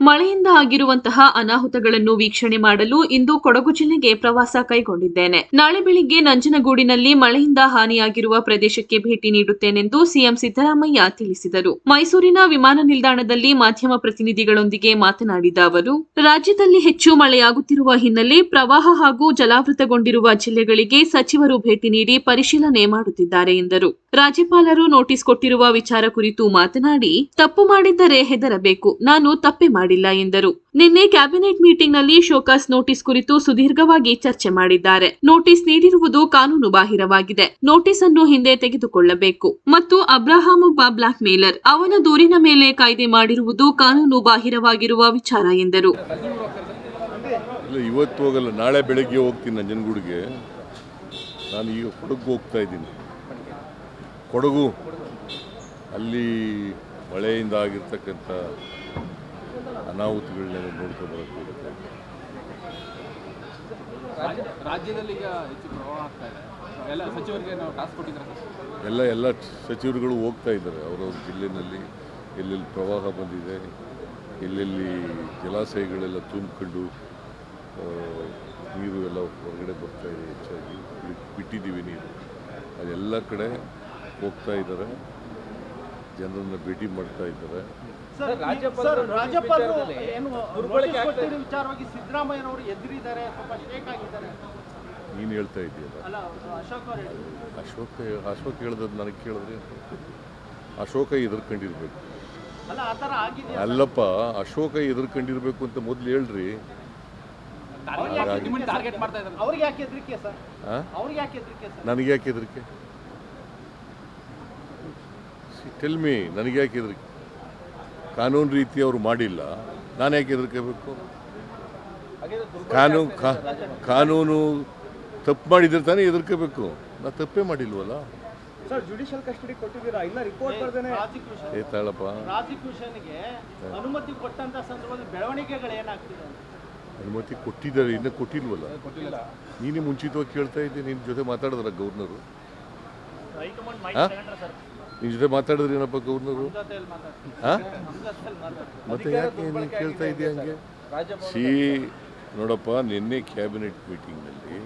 ಮಳೆಯಿಂದ ಆಗಿರುವಂತಹ ಅನಾಹುತಗಳನ್ನು ವೀಕ್ಷಣೆ ಮಾಡಲು ಇಂದು ಕೊಡಗು ಜಿಲ್ಲೆಗೆ ಪ್ರವಾಸ ಕೈಗೊಂಡಿದ್ದೇನೆ. ನಾಳೆ ಬೆಳಿಗ್ಗೆ ನಂಜನಗೂಡಿನಲ್ಲಿ ಮಳೆಯಿಂದ ಹಾನಿಯಾಗಿರುವ ಪ್ರದೇಶಕ್ಕೆ ಭೇಟಿ ನೀಡುತ್ತೇನೆಂದು ಸಿಎಂ ಸಿದ್ದರಾಮಯ್ಯ ತಿಳಿಸಿದರು. ಮೈಸೂರಿನ ವಿಮಾನ ನಿಲ್ದಾಣದಲ್ಲಿ ಮಾಧ್ಯಮ ಪ್ರತಿನಿಧಿಗಳೊಂದಿಗೆ ಮಾತನಾಡಿದ ಅವರು, ರಾಜ್ಯದಲ್ಲಿ ಹೆಚ್ಚು ಮಳೆಯಾಗುತ್ತಿರುವ ಹಿನ್ನೆಲೆ ಪ್ರವಾಹ ಹಾಗೂ ಜಲಾವೃತಗೊಂಡಿರುವ ಜಿಲ್ಲೆಗಳಿಗೆ ಸಚಿವರು ಭೇಟಿ ನೀಡಿ ಪರಿಶೀಲನೆ ಮಾಡುತ್ತಿದ್ದಾರೆ ಎಂದರು. ರಾಜ್ಯಪಾಲರು ನೋಟಿಸ್ ಕೊಟ್ಟಿರುವ ವಿಚಾರ ಕುರಿತು ಮಾತನಾಡಿ, ತಪ್ಪು ಮಾಡಿದ್ದರೆ ಹೆದರಬೇಕು, ನಾನು ತಪ್ಪೇ ಮಾಡಿಲ್ಲ ಎಂದರು. ನಿನ್ನೆ ಕ್ಯಾಬಿನೆಟ್ ಮೀಟಿಂಗ್ನಲ್ಲಿ ಶೋಕಾಸ್ ನೋಟಿಸ್ ಕುರಿತು ಸುದೀರ್ಘವಾಗಿ ಚರ್ಚೆ ಮಾಡಿದ್ದಾರೆ. ನೋಟಿಸ್ ನೀಡಿರುವುದು ಕಾನೂನು ಬಾಹಿರವಾಗಿದೆ. ನೋಟಿಸ್ ಅನ್ನು ಹಿಂದೆ ತೆಗೆದುಕೊಳ್ಳಬೇಕು. ಮತ್ತು ಅಬ್ರಹಾಂ ಒಬ್ಬ ಬ್ಲಾಕ್ ಮೇಲರ್ ಅವನ ದೂರಿನ ಮೇಲೆ ಕಾಯ್ದೆ ಮಾಡಿರುವುದು ಕಾನೂನು ಬಾಹಿರವಾಗಿರುವ ವಿಚಾರ ಎಂದರು. ಇವತ್ತು ಹೋಗಲ್ಲ, ನಾಳೆ ಬೆಳಗ್ಗೆ ಹೋಗ್ತೀನಿ ನಂಜನಗೂಡಿಗೆ ನಾನು ಈಗ ಕೊಡಗು ಹೋಗ್ತಾ ಇದ್ದೀನಿ. ಕೊಡಗು, ಅಲ್ಲಿ ಮಳೆಯಿಂದ ಆಗಿರ್ತಕ್ಕಂಥ ಅನಾಹುತಗಳನ್ನೆಲ್ಲ ನೋಡ್ಕೊಂಡು ಬರೋಕ್ಕೆ ಹೋಗುತ್ತೆ ರಾಜ್ಯದಲ್ಲಿ ಈಗ ಹೆಚ್ಚು ಪ್ರವಾಹ ಆಗ್ತಾ ಇದೆ. ಎಲ್ಲ ಸಚಿವರಿಗೆ ನಾವು ಟಾಸ್ಕ್ ಕೊಟ್ಟಿದ್ದಾರೆ ಸರ್? ಎಲ್ಲ ಎಲ್ಲ ಸಚಿವರುಗಳು ಹೋಗ್ತಾ ಇದ್ದಾರೆ. ಅವರವ್ರ ಜಿಲ್ಲೆನಲ್ಲಿ ಎಲ್ಲೆಲ್ಲಿ ಪ್ರವಾಹ ಬಂದಿದೆ ಎಲ್ಲೆಲ್ಲಿ ಜಲಾಶಯಗಳೆಲ್ಲ ತುಂಬಿಕೊಂಡು ನೀರು ಎಲ್ಲ ಹೊರಗಡೆ ಬರ್ತಾ ಇದೆ ಹೆಚ್ಚಾಗಿ. ಬಿಟ್- ಬಿಟ್ಟಿದ್ದೀವಿ ನೀರು. ಅದೆಲ್ಲ ಕಡೆ ಹೋಗ್ತಾ ಇದ್ದಾರೆ. ಜನರನ್ನ ಭೇಟಿ ಮಾಡ್ತಾ ಇದ್ದಾರೆ. ನೀನು ಹೇಳ್ತಾ ಇದೆಯಲ್ಲ ಅಲ್ಲ ಅಶೋಕ್. ಅಶೋಕ ಅಶೋಕ್ ಹೇಳ್ದದ್ದು ನನಗೆ ಕೇಳಿದ್ರೆ ಅಶೋಕ ಎದುರ್ಕೊಂಡಿರ್ಬೇಕು ಅಲ್ಲಪ್ಪ ಅಶೋಕ ಎದುರ್ಕೊಂಡಿರ್ಬೇಕು ಅಂತ ಮೊದಲು ಹೇಳ್ರಿ. ನನಗೆ ಯಾಕೆ ಟಾರ್ಗೆಟ್ ಮಾಡ್ತಾ ಇದ್ದಾರೆ ಅವ್ರಿಗೆ ಯಾಕೆ ಹೆದರಿಕೆ ಸರ್ ಆ? ಅವ್ರಿಗೆ ಯಾಕೆ ಹೆದರಿಕೆ ಸರ್ ನನಗೆ ಯಾಕೆ ಹೆದರಿಕೆ ಟೆಲ್ ಮಿ ನನಗೆ ಯಾಕೆ ಹೆದರಿಕೆ ಕಾನೂನು ರೀತಿ ಅವರು ಮಾಡಿಲ್ಲ ನಾನು ಯಾಕೆ ಹೆದರ್ಕೋಬೇಕು? ಕಾನೂನು ಕಾ- ಕಾನೂನು ತಪ್ಪು ಮಾಡಿದ್ರೆ ತಾನೇ ಹೆದರ್ಕೋಬೇಕು. ನಾ ತಪ್ಪೇ ಮಾಡಿಲ್ವಲ್ಲ? ಸರ್ ಜುಡಿಷಿಯಲ್ ಕಸ್ಟಡಿ ಕೊಟ್ಟಿದ್ದೀರಾ? ಇನ್ನ ರಿಪೋರ್ಟ್ ಬರ್ದೇನೆ. ಏ ತಾಳಪ್ಪ. ಪ್ರಾಸಿಕ್ಯೂಷನ್ಗೆ ಅನುಮತಿ ಕೊಟ್ಟಂತ ಸಂದರ್ಭದಲ್ಲಿ ಬೆಳವಣಿಗೆಗಳು ಏನಾಗ್ತಿದೆ ಅನುಮತಿ ಕೊಟ್ಟಿದ್ದಾರೆ ಇನ್ನೂ ಕೊಟ್ಟಿಲ್ವಲ್ಲ? ನೀನೇ ಮುಂಚಿತವಾಗಿ ಕೇಳ್ತಾ ಇದ್ದೀನಿ ನಿನ್ನ ಜೊತೆ ಮಾತಾಡಿದ್ರ ಗವರ್ನರು ಆ? ನಿನ್ನ ಜೊತೆ ಮಾತಾಡಿದ್ರಿ ಏನಪ್ಪ ಮಾತಾಡ್ತೀನಿ ಹಾಂ? ನಮ್ಮ ಮತ್ತೆ ಯಾಕೆ ನೀನು ಕೇಳ್ತಾ ಇದೆಯಾ ಹಂಗೆ? ಸಿ ನೋಡಪ್ಪ ನಿನ್ನೆ ಕ್ಯಾಬಿನೆಟ್ ಮೀಟಿಂಗ್ನಲ್ಲಿ